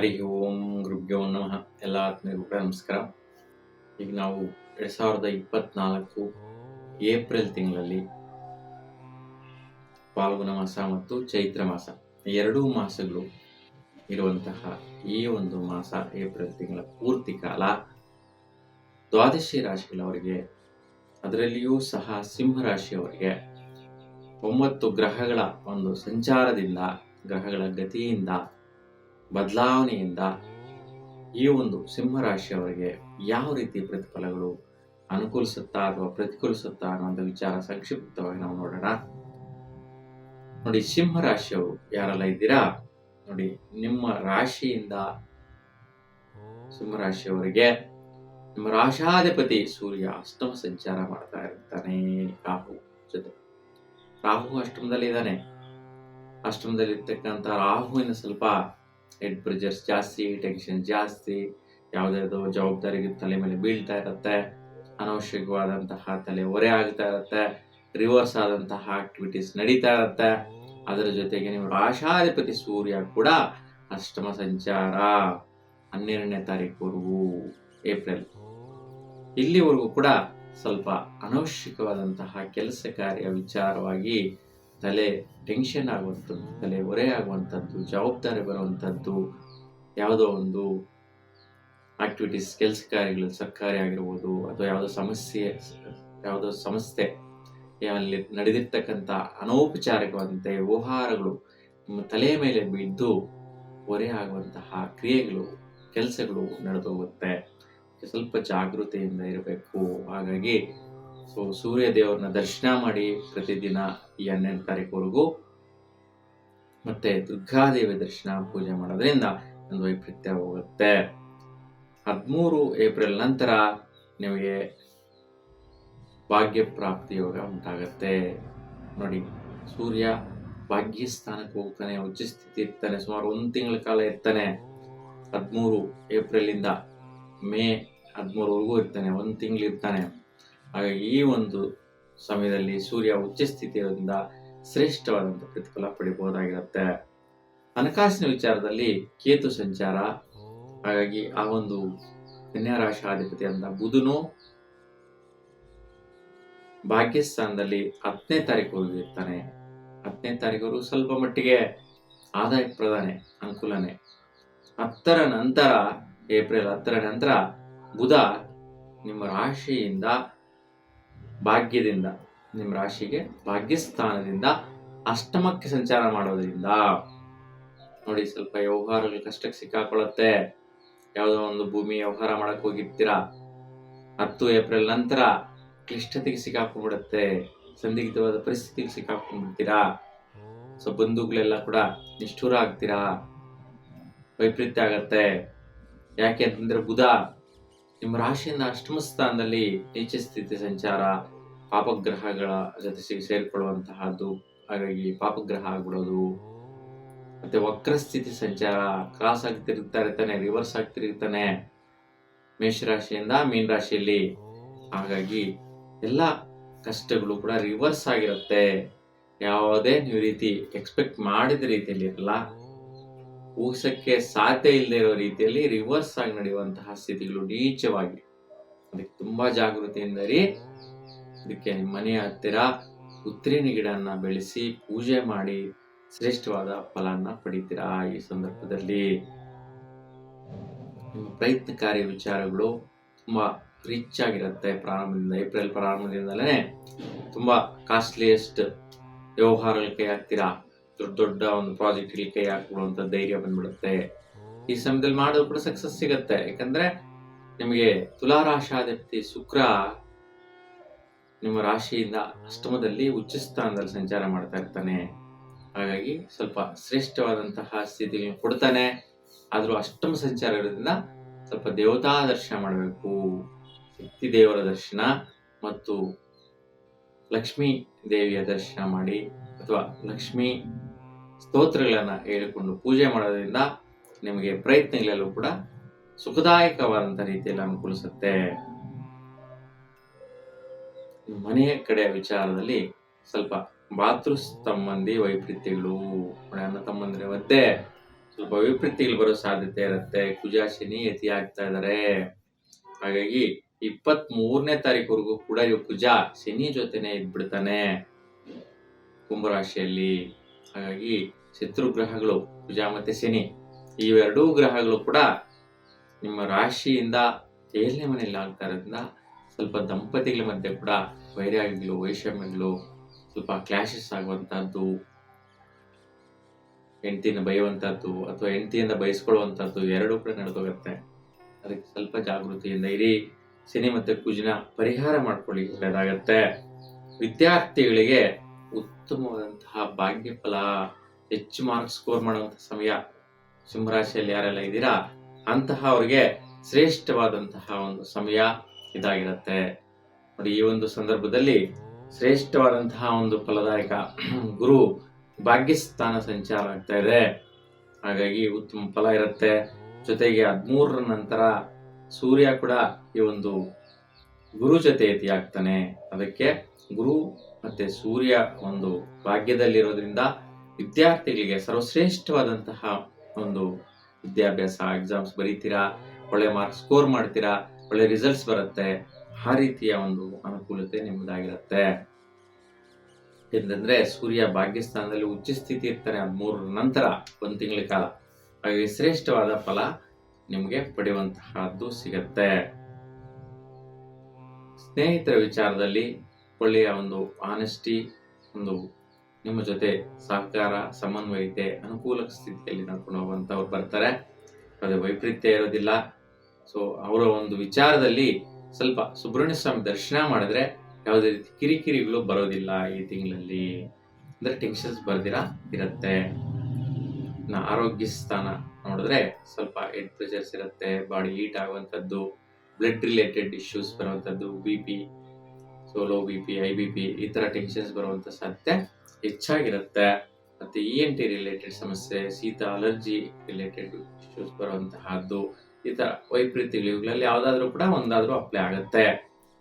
ಹರಿ ಓಂ ಗುರುಭ್ಯೋ ನಮಃ. ಎಲ್ಲ ಆತ್ಮೀಯರಿಗೂ ನಮಸ್ಕಾರ. ಈಗ ನಾವು ಎರಡ್ ಸಾವಿರದ ಇಪ್ಪತ್ನಾಲ್ಕು ಏಪ್ರಿಲ್ ತಿಂಗಳಲ್ಲಿ ಫಾಲ್ಗುಣ ಮಾಸ ಮತ್ತು ಚೈತ್ರ ಮಾಸ. ಎರಡೂ ಮಾಸಗಳು ಇರುವಂತಹ ಈ ಒಂದು ಮಾಸ ಏಪ್ರಿಲ್ ತಿಂಗಳ ಪೂರ್ತಿ ಕಾಲ ದ್ವಾದಶಿ ರಾಶಿಗಳವರಿಗೆ, ಅದರಲ್ಲಿಯೂ ಸಹ ಸಿಂಹ ರಾಶಿಯವರಿಗೆ ಒಂಬತ್ತು ಗ್ರಹಗಳ ಒಂದು ಸಂಚಾರದಿಂದ, ಗ್ರಹಗಳ ಗತಿಯಿಂದ ಬದಲಾವಣೆಯಿಂದ ಈ ಒಂದು ಸಿಂಹರಾಶಿಯವರಿಗೆ ಯಾವ ರೀತಿ ಪ್ರತಿಫಲಗಳು ಅನುಕೂಲಿಸುತ್ತಾ ಅಥವಾ ಪ್ರತಿಕೂಲಿಸುತ್ತಾ ಅನ್ನೋ ವಿಚಾರ ಸಂಕ್ಷಿಪ್ತವಾಗಿ ನಾವು ನೋಡೋಣ. ನೋಡಿ ಸಿಂಹ ಸಿಂಹರಾಶಿಯವರು ಯಾರೆಲ್ಲ ಇದ್ದೀರಾ? ನೋಡಿ, ನಿಮ್ಮ ರಾಶಿಯಿಂದ ಸಿಂಹರಾಶಿಯವರಿಗೆ ನಿಮ್ಮ ರಾಶಾಧಿಪತಿ ಸೂರ್ಯ ಅಷ್ಟಮ ಸಂಚಾರ ಮಾಡ್ತಾ ಇರ್ತಾನೆ, ರಾಹು ಜೊತೆ. ರಾಹು ಅಷ್ಟಮದಲ್ಲಿ ಇದ್ದಾನೆ ಅಷ್ಟಮದಲ್ಲಿ ಇರ್ತಕ್ಕಂಥ ರಾಹುವಿನ ಸ್ವಲ್ಪ ಹೆಡ್ ಪ್ರೆಷರ್ಸ್ ಜಾಸ್ತಿ ಟೆನ್ಷನ್ ಜಾಸ್ತಿ, ಯಾವುದಾದ್ರು ಜವಾಬ್ದಾರಿಗೆ ತಲೆ ಮೇಲೆ ಬೀಳ್ತಾ ಇರುತ್ತೆ, ಅನವಶ್ಯಕವಾದಂತಹ ತಲೆ ಹೊರೆ ಆಗ್ತಾ ಇರುತ್ತೆ ರಿವರ್ಸ್ ಆದಂತಹ ಆಕ್ಟಿವಿಟೀಸ್ ನಡೀತಾ ಇರುತ್ತೆ. ಅದರ ಜೊತೆಗೆ ನೀವು ರಾಶಾಧಿಪತಿ ಸೂರ್ಯ ಕೂಡ ಅಷ್ಟಮ ಸಂಚಾರ ಹನ್ನೆರಡನೇ ತಾರೀಕುವರೆಗೂ ಏಪ್ರಿಲ್ ಇಲ್ಲಿವರೆಗೂ ಕೂಡ ಸ್ವಲ್ಪ ಅನವಶ್ಯಕವಾದಂತಹ ಕೆಲಸ ಕಾರ್ಯ ವಿಚಾರವಾಗಿ ತಲೆ ಟೆನ್ಷನ್ ಆಗುವಂಥದ್ದು, ತಲೆ ಹೊರೆ ಆಗುವಂಥದ್ದು, ಜವಾಬ್ದಾರಿ ಬರುವಂಥದ್ದು, ಯಾವುದೋ ಒಂದು ಆಕ್ಟಿವಿಟೀಸ್ ಕೆಲಸ ಕಾರ್ಯಗಳು, ಸರ್ಕಾರಿ ಆಗಿರ್ಬೋದು, ಅಥವಾ ಯಾವುದೋ ಸಮಸ್ಯೆ, ಯಾವುದೋ ಸಂಸ್ಥೆ ಅಲ್ಲಿ ನಡೆದಿರ್ತಕ್ಕಂಥ ಅನೌಪಚಾರಿಕವಾದಂಥ ವ್ಯವಹಾರಗಳು ನಿಮ್ಮ ತಲೆಯ ಮೇಲೆ ಬಿದ್ದು ಹೊರೆ ಆಗುವಂತಹ ಕ್ರಿಯೆಗಳು, ಕೆಲಸಗಳು ನಡೆದೋಗುತ್ತೆ. ಸ್ವಲ್ಪ ಜಾಗೃತಿಯಿಂದ ಇರಬೇಕು. ಹಾಗಾಗಿ ಸೊ ಸೂರ್ಯ ದೇವರನ್ನ ದರ್ಶನ ಮಾಡಿ ಪ್ರತಿದಿನ ಈ ಹನ್ನೆರಡು ತಾರೀಕುವರೆಗೂ ಮತ್ತೆ ದುರ್ಗಾದೇವಿ ದರ್ಶನ ಪೂಜೆ ಮಾಡೋದ್ರಿಂದ ಒಂದು ವೈಪರೀತ್ಯ ಹೋಗುತ್ತೆ. ಹದಿಮೂರು ಏಪ್ರಿಲ್ ನಂತರ ನಿಮಗೆ ಭಾಗ್ಯ ಪ್ರಾಪ್ತಿ ಯೋಗ ಉಂಟಾಗತ್ತೆ. ನೋಡಿ, ಸೂರ್ಯ ಭಾಗ್ಯ ಸ್ಥಾನಕ್ಕೆ ಹೋಗ್ತಾನೆ ಉಚ್ಚ ಸ್ಥಿತಿ ಇರ್ತಾನೆ, ಸುಮಾರು ಒಂದು ತಿಂಗಳ ಕಾಲ ಇರ್ತಾನೆ. ಹದಿಮೂರು ಏಪ್ರಿಲ್ ಇಂದ ಮೇ ಹದಿಮೂರವರೆಗೂ ಇರ್ತಾನೆ, ಒಂದು ತಿಂಗಳು ಇರ್ತಾನೆ. ಹಾಗಾಗಿ ಈ ಒಂದು ಸಮಯದಲ್ಲಿ ಸೂರ್ಯ ಉಚ್ಚ ಸ್ಥಿತಿಯಿಂದ ಶ್ರೇಷ್ಠವಾದಂಥ ಪ್ರತಿಫಲ ಪಡಿಬಹುದಾಗಿರುತ್ತೆ. ಹಣಕಾಸಿನ ವಿಚಾರದಲ್ಲಿ ಕೇತು ಸಂಚಾರ. ಹಾಗಾಗಿ ಆ ಒಂದು ಕನ್ಯಾ ರಾಶಾಧಿಪತಿ ಅಂತ ಬುಧನು ಭಾಗ್ಯಸ್ಥಾನದಲ್ಲಿ ಹತ್ತನೇ ತಾರೀಕು ಹೋಗಿರ್ತಾನೆ ಹತ್ತನೇ ತಾರೀಕು ಸ್ವಲ್ಪ ಮಟ್ಟಿಗೆ ಆದಾಯ ಪ್ರಧಾನೆ, ಅನುಕೂಲನೆ. ಹತ್ತರ ನಂತರ, ಏಪ್ರಿಲ್ ಹತ್ತರ ನಂತರ ಬುಧ ನಿಮ್ಮ ರಾಶಿಯಿಂದ ಭಾಗ್ಯದಿಂದ, ನಿಮ್ಮ ರಾಶಿಗೆ ಭಾಗ್ಯಸ್ಥಾನದಿಂದ ಅಷ್ಟಮಕ್ಕೆ ಸಂಚಾರ ಮಾಡೋದ್ರಿಂದ, ನೋಡಿ ಸ್ವಲ್ಪ ವ್ಯವಹಾರಗಳು ಕಷ್ಟಕ್ಕೆ ಸಿಕ್ಕಾಕೊಳ್ಳುತ್ತೆ. ಯಾವುದೋ ಒಂದು ಭೂಮಿ ವ್ಯವಹಾರ ಮಾಡಕ್ಕೆ ಹೋಗಿರ್ತೀರಾ? ಹತ್ತು ಏಪ್ರಿಲ್ ನಂತರ ಕ್ಲಿಷ್ಟತೆಗೆ ಸಿಕ್ಕಾಕೊಂಡ್ಬಿಡುತ್ತೆ. ಸಂದಿಗ್ಧವಾದ ಪರಿಸ್ಥಿತಿಗೆ ಸಿಕ್ಕಾಕೊಂಡ್ಬಿಡ್ತೀರಾ? ಸೊ, ಬಂಧುಗಳೆಲ್ಲ ಕೂಡ ನಿಷ್ಠೂರ ಆಗ್ತೀರಾ? ವೈಪರೀತ್ಯ ಆಗತ್ತೆ. ಯಾಕೆ ಅಂತಂದ್ರೆ ಬುಧ ನಿಮ್ಮ ರಾಶಿಯಿಂದ ಅಷ್ಟಮ ಸ್ಥಾನದಲ್ಲಿ ನೀಚ ಸ್ಥಿತಿ ಸಂಚಾರ, ಪಾಪಗ್ರಹಗಳ ಜೊತೆ ಸೇರಿಕೊಳ್ಳುವಂತಹದ್ದು. ಹಾಗಾಗಿ ಪಾಪಗ್ರಹ ಆಗ್ಬಿಡೋದು. ಮತ್ತೆ ವಕ್ರ ಸ್ಥಿತಿ ಸಂಚಾರ, ಕ್ರಾಸ್ ಆಗಿ ತಿರುಗ್ತಾ ಇರ್ತಾನೆ ರಿವರ್ಸ್ ಆಗ್ತಿರ್ತಾನೆ ಮೇಷರಾಶಿಯಿಂದ ಮೀನ್ ರಾಶಿಯಲ್ಲಿ. ಹಾಗಾಗಿ ಎಲ್ಲ ಕಷ್ಟಗಳು ಕೂಡ ರಿವರ್ಸ್ ಆಗಿರುತ್ತೆ. ಯಾವುದೇ ನೀವು ರೀತಿ ಎಕ್ಸ್ಪೆಕ್ಟ್ ಮಾಡಿದ ರೀತಿಯಲ್ಲಿ ಇರಲ್ಲ. ಊಹಿಸಕ್ಕೆ ಸಾಧ್ಯ ಇಲ್ಲದೆ ಇರೋ ರೀತಿಯಲ್ಲಿ ರಿವರ್ಸ್ ಆಗಿ ನಡೆಯುವಂತಹ ಸ್ಥಿತಿಗಳು ನೀಚವಾಗಿ. ಅದಕ್ಕೆ ತುಂಬಾ ಜಾಗೃತಿಯಿಂದ ರೀ ಅದಕ್ಕೆ ನಿಮ್ಮ ಮನೆಯ ಹತ್ತಿರ ಉತ್ತರಿನ ಗಿಡನ್ನ ಬೆಳೆಸಿ ಪೂಜೆ ಮಾಡಿ ಶ್ರೇಷ್ಠವಾದ ಫಲನ ಪಡಿತೀರಾ ಈ ಸಂದರ್ಭದಲ್ಲಿ. ನಿಮ್ಮ ಪ್ರಯತ್ನಕಾರಿ ವಿಚಾರಗಳು ತುಂಬಾ ರಿಚ್ ಆಗಿರುತ್ತೆ ಪ್ರಾರಂಭದಿಂದ, ಏಪ್ರಿಲ್ ಪ್ರಾರಂಭದಿಂದಲೇ. ತುಂಬಾ ಕಾಸ್ಟ್ಲಿಯೆಸ್ಟ್ ಕೈ ಹಾಕ್ತೀರಾ ದೊಡ್ಡ ದೊಡ್ಡ ಒಂದು ಪ್ರಾಜೆಕ್ಟ್ ಕೈ ಹಾಕೊಳ್ಳುವಂತ ಧೈರ್ಯ ಬಂದ್ಬಿಡುತ್ತೆ. ಈ ಸಮಯದಲ್ಲಿ ಮಾಡಿದ್ರು ಕೂಡ ಸಕ್ಸಸ್ ಸಿಗತ್ತೆ. ಯಾಕಂದ್ರೆ ನಿಮಗೆ ತುಲಾರಾಶಾಧಿಪತಿ ಶುಕ್ರ ನಿಮ್ಮ ರಾಶಿಯಿಂದ ಅಷ್ಟಮದಲ್ಲಿ ಉಚ್ಚ ಸ್ಥಾನದಲ್ಲಿ ಸಂಚಾರ ಮಾಡ್ತಾ ಇರ್ತಾನೆ. ಹಾಗಾಗಿ ಸ್ವಲ್ಪ ಶ್ರೇಷ್ಠವಾದಂತಹ ಸ್ಥಿತಿಯನ್ನು ಕೊಡ್ತಾನೆ. ಆದರೂ ಅಷ್ಟಮ ಸಂಚಾರ ಇರೋದ್ರಿಂದ ಸ್ವಲ್ಪ ದೇವತಾ ದರ್ಶನ ಮಾಡಬೇಕು. ಶಕ್ತಿ ದೇವರ ದರ್ಶನ ಮತ್ತು ಲಕ್ಷ್ಮೀ ದೇವಿಯ ದರ್ಶನ ಮಾಡಿ ಅಥವಾ ಲಕ್ಷ್ಮಿ ಸ್ತೋತ್ರಗಳನ್ನು ಹೇಳಿಕೊಂಡು ಪೂಜೆ ಮಾಡೋದ್ರಿಂದ ನಿಮಗೆ ಪ್ರಯತ್ನಗಳೆಲ್ಲೂ ಕೂಡ ಸುಖದಾಯಕವಾದಂಥ ರೀತಿಯಲ್ಲಿ ಅನುಕೂಲಿಸುತ್ತೆ. ಮನೆಯ ಕಡೆ ವಿಚಾರದಲ್ಲಿ ಸ್ವಲ್ಪ ಮಾತೃ ಸಂಬಂಧಿ ವೈಪರೀತ್ಯಗಳು ಅಣ್ಣ ತಮ್ಮಂದ್ರೆ ಮತ್ತೆ ಸ್ವಲ್ಪ ವೈಪರೀತ್ಯಗಳು ಬರೋ ಸಾಧ್ಯತೆ ಇರುತ್ತೆ. ಕುಜಾಶಿನಿ ಯತಿ ಆಗ್ತಾ ಇದ್ದಾರೆ ಹಾಗಾಗಿ ಇಪ್ಪತ್ತ್ ಮೂರನೇ ತಾರೀಕುವರೆಗೂ ಕೂಡ ಇವ್ ಕುಜಾ ಶನಿ ಜೊತೆನೆ ಇದ್ಬಿಡ್ತಾನೆ. ಕುಂಭರಾಶಿಯಲ್ಲಿ. ಹಾಗಾಗಿ ಶತ್ರು ಗ್ರಹಗಳು ಕುಜ ಮತ್ತು ಶನಿ, ಇವೆರಡೂ ಗ್ರಹಗಳು ಕೂಡ ನಿಮ್ಮ ರಾಶಿಯಿಂದ ಏಳನೇ ಮನೆಯಲ್ಲಿ ಆಗ್ತಾ ಇರೋದ್ರಿಂದ ಸ್ವಲ್ಪ ದಂಪತಿಗಳ ಮಧ್ಯೆ ಕೂಡ ವೈರಾಗ್ಯಗಳು, ವೈಷಮ್ಯಗಳು, ಸ್ವಲ್ಪ ಕ್ಲಾಶಸ್ ಆಗುವಂಥದ್ದು, ಹೆಂಡತಿನ ಬೈಯುವಂಥದ್ದು ಅಥವಾ ಹೆಂಡತಿಯಿಂದ ಬಯಸ್ಕೊಳ್ಳುವಂತಹದ್ದು ಎರಡೂ ಕೂಡ ನಡೆದೋಗುತ್ತೆ. ಅದಕ್ಕೆ ಸ್ವಲ್ಪ ಜಾಗೃತಿಯಿಂದ ಇರಿ. ಶನಿ ಮತ್ತೆ ಕುಜಿನ ಪರಿಹಾರ ಮಾಡ್ಕೊಳ್ಳಿ ಒಳ್ಳೆಯದಾಗತ್ತೆ. ವಿದ್ಯಾರ್ಥಿಗಳಿಗೆ ಉತ್ತಮವಾದಂತಹ ಭಾಗ್ಯ ಫಲ, ಹೆಚ್ಚು ಮಾರ್ಕ್ಸ್ ಸ್ಕೋರ್ ಮಾಡುವಂತ ಸಮಯ ಸಿಂಹರಾಶಿಯಲ್ಲಿ ಯಾರೆಲ್ಲ ಇದ್ದೀರಾ, ಅಂತಹ ಅವರಿಗೆ ಶ್ರೇಷ್ಠವಾದಂತಹ ಒಂದು ಸಮಯ ಇದಾಗಿರುತ್ತೆ. ನೋಡಿ, ಈ ಒಂದು ಸಂದರ್ಭದಲ್ಲಿ ಶ್ರೇಷ್ಠವಾದಂತಹ ಒಂದು ಫಲದಾಯಕ ಗುರು ಭಾಗ್ಯಸ್ಥಾನ ಸಂಚಾರ ಆಗ್ತಾ ಇದೆ. ಹಾಗಾಗಿ ಉತ್ತಮ ಫಲ ಇರುತ್ತೆ. ಜೊತೆಗೆ ಹದಿಮೂರರ ನಂತರ ಸೂರ್ಯ ಕೂಡ ಈ ಒಂದು ಗುರು ಜೊತೆ ಯತಿ ಆಗ್ತಾನೆ ಅದಕ್ಕೆ ಗುರು ಮತ್ತೆ ಸೂರ್ಯ ಒಂದು ಭಾಗ್ಯದಲ್ಲಿರೋದ್ರಿಂದ ವಿದ್ಯಾರ್ಥಿಗಳಿಗೆ ಸರ್ವಶ್ರೇಷ್ಠವಾದಂತಹ ಒಂದು ವಿದ್ಯಾಭ್ಯಾಸ ಎಕ್ಸಾಮ್ಸ್ ಬರೀತೀರಾ? ಒಳ್ಳೆ ಮಾರ್ಕ್ಸ್ ಸ್ಕೋರ್ ಮಾಡ್ತೀರಾ? ಒಳ್ಳೆ ರಿಸಲ್ಟ್ಸ್ ಬರುತ್ತೆ? ಆ ರೀತಿಯ ಒಂದು ಅನುಕೂಲತೆ ನಿಮ್ಮದಾಗಿರುತ್ತೆ. ಏನಂದ್ರೆ ಸೂರ್ಯ ಭಾಗ್ಯಸ್ಥಾನದಲ್ಲಿ ಉಚ್ಚ ಸ್ಥಿತಿ ಇರ್ತಾನೆ ಮೂರ ನಂತರ, ಒಂದು ತಿಂಗಳ ಕಾಲ. ಹಾಗೆ ಶ್ರೇಷ್ಠವಾದ ಫಲ ನಿಮಗೆ ಪಡೆಯುವಂತಹದ್ದು ಸಿಗತ್ತೆ. ಸ್ನೇಹಿತರ ವಿಚಾರದಲ್ಲಿ ಒಳ್ಳೆಯ ಒಂದು ಆನೆಸ್ಟಿ ಒಂದು ನಿಮ್ಮ ಜೊತೆ ಸಹಕಾರ, ಸಮನ್ವಯತೆ ಅನುಕೂಲ ಸ್ಥಿತಿಯಲ್ಲಿ ನಡ್ಕೊಂಡು ಹೋಗುವಂಥವ್ರು ಬರ್ತಾರೆ. ಅದೇ ವೈಪರೀತ್ಯ ಇರೋದಿಲ್ಲ. ಸೊ ಅವರ ಒಂದು ವಿಚಾರದಲ್ಲಿ ಸ್ವಲ್ಪ ಸುಬ್ರಹ್ಮಣ್ಯ ಸ್ವಾಮಿ ದರ್ಶನ ಮಾಡಿದ್ರೆ ಯಾವುದೇ ರೀತಿ ಕಿರಿಕಿರಿಗಳು ಬರೋದಿಲ್ಲ ಈ ತಿಂಗಳಲ್ಲಿ. ಅಂದ್ರೆ ಟೆನ್ಷನ್ಸ್ ಬರ್ದಿರ, ಇರುತ್ತೆ. ಆರೋಗ್ಯ ಸ್ಥಾನ ನೋಡಿದ್ರೆ ಸ್ವಲ್ಪ ಹೆಡ್ ಪ್ರೆಷರ್ಸ್ ಇರುತ್ತೆ, ಬಾಡಿ ಹೀಟ್ ಆಗುವಂಥದ್ದು ಬ್ಲಡ್ ರಿಲೇಟೆಡ್ ಇಶ್ಯೂಸ್ ಬರುವಂಥದ್ದು B P so low B P, high B P ಈ ಥರ ಟೆನ್ಷನ್ಸ್ ಬರುವಂಥ ಸಾಧ್ಯತೆ ಹೆಚ್ಚಾಗಿರುತ್ತೆ. ಮತ್ತೆ ಇ ಎನ್ ಟಿ ರಿಲೇಟೆಡ್ ಸಮಸ್ಯೆ, ಶೀತ ಅಲರ್ಜಿ ರಿಲೇಟೆಡ್ ಇಶ್ಯೂಸ್ ಬರುವಂತಹದ್ದು, ಈ ಥರ ವೈಪರೀತ್ಯಗಳು, ಇವುಗಳಲ್ಲಿ ಯಾವುದಾದ್ರೂ ಕೂಡ ಒಂದಾದರೂ ಅಪ್ಲೈ ಆಗುತ್ತೆ.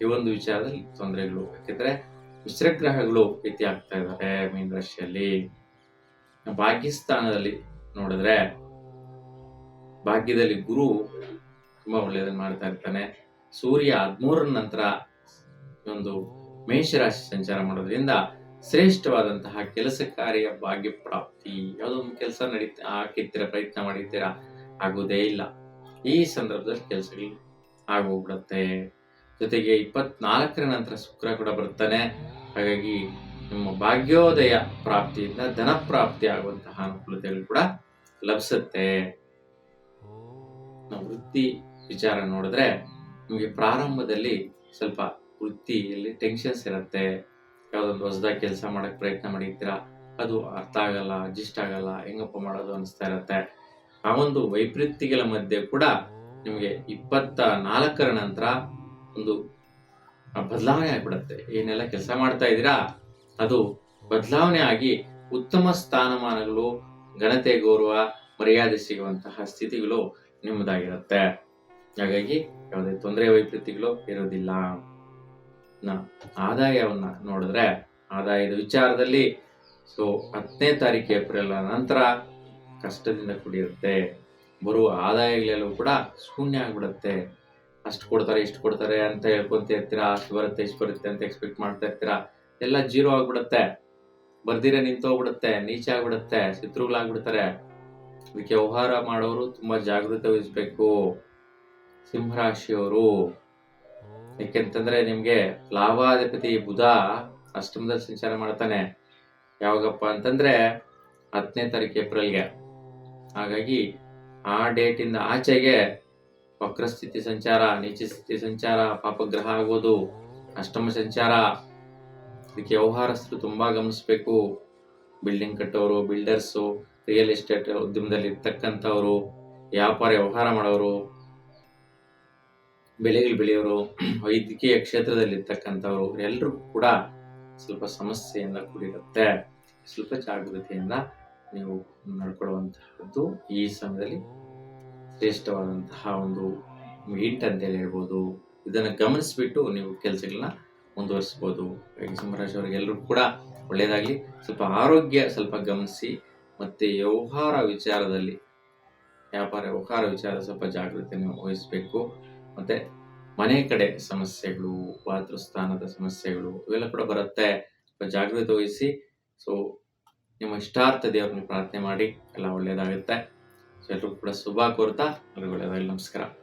ಈ ಒಂದು ವಿಚಾರದಲ್ಲಿ ತೊಂದರೆಗಳು, ಯಾಕೆಂದರೆ ಮಿಶ್ರಗ್ರಹಗಳು ಪ್ರೀತಿ ಆಗ್ತಾ ಇದ್ದಾರೆ ಮೀನ್ ರಾಶಿಯಲ್ಲಿ ಪಾಕಿಸ್ತಾನದಲ್ಲಿ ನೋಡಿದ್ರೆ, ಭಾಗ್ಯದಲ್ಲಿ ಗುರು ತುಂಬಾ ಒಳ್ಳೆಯದನ್ನು ಮಾಡ್ತಾ ಇರ್ತಾನೆ. ಸೂರ್ಯ ಹದಿಮೂರರ ನಂತರ ಒಂದು ಮೇಷರಾಶಿ ಸಂಚಾರ ಮಾಡೋದ್ರಿಂದ ಶ್ರೇಷ್ಠವಾದಂತಹ ಕೆಲಸ ಕಾರ್ಯ ಭಾಗ್ಯ ಪ್ರಾಪ್ತಿ. ಯಾವುದೋ ಒಂದು ಕೆಲಸ ನಡೀತಾ, ಹಾಕಿರ್ತೀರ, ಪ್ರಯತ್ನ ಮಾಡಿರ್ತೀರಾ, ಆಗೋದೇ ಇಲ್ಲ. ಈ ಸಂದರ್ಭದಲ್ಲಿ ಕೆಲಸಗಳು ಆಗೋಗ್ಬಿಡುತ್ತೆ. ಜೊತೆಗೆ ಇಪ್ಪತ್ನಾಲ್ಕರ ನಂತರ ಶುಕ್ರ ಕೂಡ ಬರ್ತಾನೆ. ಹಾಗಾಗಿ ನಿಮ್ಮ ಭಾಗ್ಯೋದಯ ಪ್ರಾಪ್ತಿಯಿಂದ ಧನ ಪ್ರಾಪ್ತಿ ಆಗುವಂತಹ ಅನುಕೂಲತೆಗಳು ಕೂಡ ಲಭಿಸುತ್ತೆ. ವೃತ್ತಿ ವಿಚಾರ ನೋಡಿದ್ರೆ ನಿಮಗೆ ಪ್ರಾರಂಭದಲ್ಲಿ ಸ್ವಲ್ಪ ವೃತ್ತಿಯಲ್ಲಿ ಟೆನ್ಷನ್ಸ್ ಇರುತ್ತೆ. ಯಾವ್ದೊಂದು ಹೊಸದಾಗಿ ಕೆಲಸ ಮಾಡಕ್ ಪ್ರಯತ್ನ ಮಾಡಿರ್ತೀರಾ? ಅದು ಅರ್ಥ ಆಗಲ್ಲ ಅಡ್ಜಸ್ಟ್ ಆಗಲ್ಲ, ಹೆಂಗಪ್ಪ ಮಾಡೋದು ಅನಿಸ್ತಾ ಇರುತ್ತೆ. ಆ ಒಂದು ವೈಪರೀತ್ಯಗಳ ಮಧ್ಯೆ ಕೂಡ ನಿಮಗೆ ಇಪ್ಪತ್ತ ನಾಲ್ಕರ ನಂತರ ಒಂದು ಬದಲಾವಣೆ ಆಗ್ಬಿಡತ್ತೆ. ಏನೆಲ್ಲ ಕೆಲಸ ಮಾಡ್ತಾ ಇದ್ದೀರಾ? ಅದು ಬದಲಾವಣೆ ಆಗಿ ಉತ್ತಮ ಸ್ಥಾನಮಾನಗಳು, ಘನತೆ, ಗೌರವ, ಮರ್ಯಾದೆ ಸಿಗುವಂತಹ ಸ್ಥಿತಿಗಳು ನಿಮ್ಮದಾಗಿರುತ್ತೆ. ಹಾಗಾಗಿ ಯಾವುದೇ ತೊಂದರೆ, ವೈಪರೀತ್ಯಗಳು ಇರೋದಿಲ್ಲ. ಆದಾಯವನ್ನ ನೋಡಿದ್ರೆ, ಆದಾಯದ ವಿಚಾರದಲ್ಲಿ ಸೊ ಹತ್ತನೇ ತಾರೀಕು ಏಪ್ರಿಲ್ ನಂತರ ಕಷ್ಟದಿಂದ ಕುಡಿಯುತ್ತೆ ಬರುವ ಆದಾಯಗಳೆಲ್ಲವೂ ಕೂಡ ಶೂನ್ಯ ಆಗಿಬಿಡುತ್ತೆ. ಅಷ್ಟು ಕೊಡ್ತಾರೆ, ಇಷ್ಟು ಕೊಡ್ತಾರೆ ಅಂತ ಹೇಳ್ಕೊಂತ ಇರ್ತೀರಾ? ಅಷ್ಟು ಬರುತ್ತೆ, ಇಷ್ಟು ಬರುತ್ತೆ ಅಂತ ಎಕ್ಸ್ಪೆಕ್ಟ್ ಮಾಡ್ತಾ ಇರ್ತೀರಾ? ಎಲ್ಲ ಜೀರೋ ಆಗ್ಬಿಡುತ್ತೆ. ಬರ್ದಿರ ನಿಂತೋಗ್ಬಿಡುತ್ತೆ, ನೀಚ ಆಗ್ಬಿಡುತ್ತೆ, ಶತ್ರುಗಳಾಗ್ಬಿಡ್ತಾರೆ. ಅದಕ್ಕೆ ವ್ಯವಹಾರ ಮಾಡೋರು ತುಂಬಾ ಜಾಗೃತ ವಹಿಸ್ಬೇಕು ಸಿಂಹರಾಶಿಯವರು. ಯಾಕೆಂತಂದ್ರೆ ನಿಮ್ಗೆ ಲಾಭಾಧಿಪತಿ ಬುಧ ಅಷ್ಟಮದಲ್ಲಿ ಸಂಚಾರ ಮಾಡ್ತಾನೆ. ಯಾವಾಗಪ್ಪ ಅಂತಂದ್ರೆ ಹತ್ತನೇ ತಾರೀಕು ಏಪ್ರಿಲ್ಗೆ. ಹಾಗಾಗಿ ಆ ಡೇಟಿಂದ ಆಚೆಗೆ ವಕ್ರಸ್ಥಿತಿ ಸಂಚಾರ ನೀಚ ಸ್ಥಿತಿ ಸಂಚಾರ, ಪಾಪಗ್ರಹ ಆಗೋದು, ಅಷ್ಟಮ ಸಂಚಾರ, ಇದಕ್ಕೆ ವ್ಯವಹಾರಸ್ಥರು ತುಂಬಾ ಗಮನಿಸ್ಬೇಕು. ಬಿಲ್ಡಿಂಗ್ ಕಟ್ಟೋರು, ಬಿಲ್ಡರ್ಸು, ರಿಯಲ್ ಎಸ್ಟೇಟ್ ಉದ್ಯಮದಲ್ಲಿ ಇರ್ತಕ್ಕಂಥವ್ರು ವ್ಯಾಪಾರ ವ್ಯವಹಾರ ಮಾಡೋರು ಬೆಳೆಗಳು ಬೆಳೆಯೋರು, ವೈದ್ಯಕೀಯ ಕ್ಷೇತ್ರದಲ್ಲಿ ಇರ್ತಕ್ಕಂಥವ್ರು ಎಲ್ಲರೂ ಕೂಡ ಸ್ವಲ್ಪ ಸಮಸ್ಯೆಯಿಂದ ಕೂಡಿರುತ್ತೆ. ಸ್ವಲ್ಪ ಜಾಗೃತಿಯಿಂದ ನೀವು ನಡ್ಕೊಳ್ಳುವಂತಹದ್ದು ಈ ಸಮಯದಲ್ಲಿ ಶ್ರೇಷ್ಠವಾದಂತಹ ಒಂದು ಮೀಟ್ ಅಂತೇಳಿ ಹೇಳ್ಬೋದು. ಇದನ್ನು ಗಮನಿಸ್ಬಿಟ್ಟು ನೀವು ಕೆಲಸಗಳನ್ನ ಮುಂದುವರಿಸ್ಬೋದು. ಸಿಂಹರಾಜ್ ಅವ್ರಿಗೆ ಅವರಿಗೆಲ್ಲರೂ ಕೂಡ ಒಳ್ಳೆಯದಾಗಲಿ ಸ್ವಲ್ಪ ಆರೋಗ್ಯ ಸ್ವಲ್ಪ ಗಮನಿಸಿ, ಮತ್ತೆ ವ್ಯವಹಾರ ವಿಚಾರದಲ್ಲಿ, ವ್ಯಾಪಾರ ವ್ಯವಹಾರ ವಿಚಾರ ಸ್ವಲ್ಪ ಜಾಗೃತಿಯನ್ನು ವಹಿಸಬೇಕು. ಮತ್ತೆ ಮನೆ ಕಡೆ ಸಮಸ್ಯೆಗಳು ವಾತೃಸ್ಥಾನದ ಸಮಸ್ಯೆಗಳು, ಇವೆಲ್ಲ ಕೂಡ ಬರುತ್ತೆ. ಜಾಗೃತಿ ವಹಿಸಿ. ಸೊ ನಿಮ್ಮ ಇಷ್ಟಾರ್ಥ ದೇವ್ರನ್ನ ಪ್ರಾರ್ಥನೆ ಮಾಡಿ. ಎಲ್ಲ ಒಳ್ಳೆಯದಾಗುತ್ತೆ ಸೊ, ಎಲ್ರಿಗೂ ಕೂಡ ಶುಭ ಕೋರ್ತಾ ಎಲ್ರಿಗೂ ಒಳ್ಳೆಯದಾಗಲಿ ನಮಸ್ಕಾರ.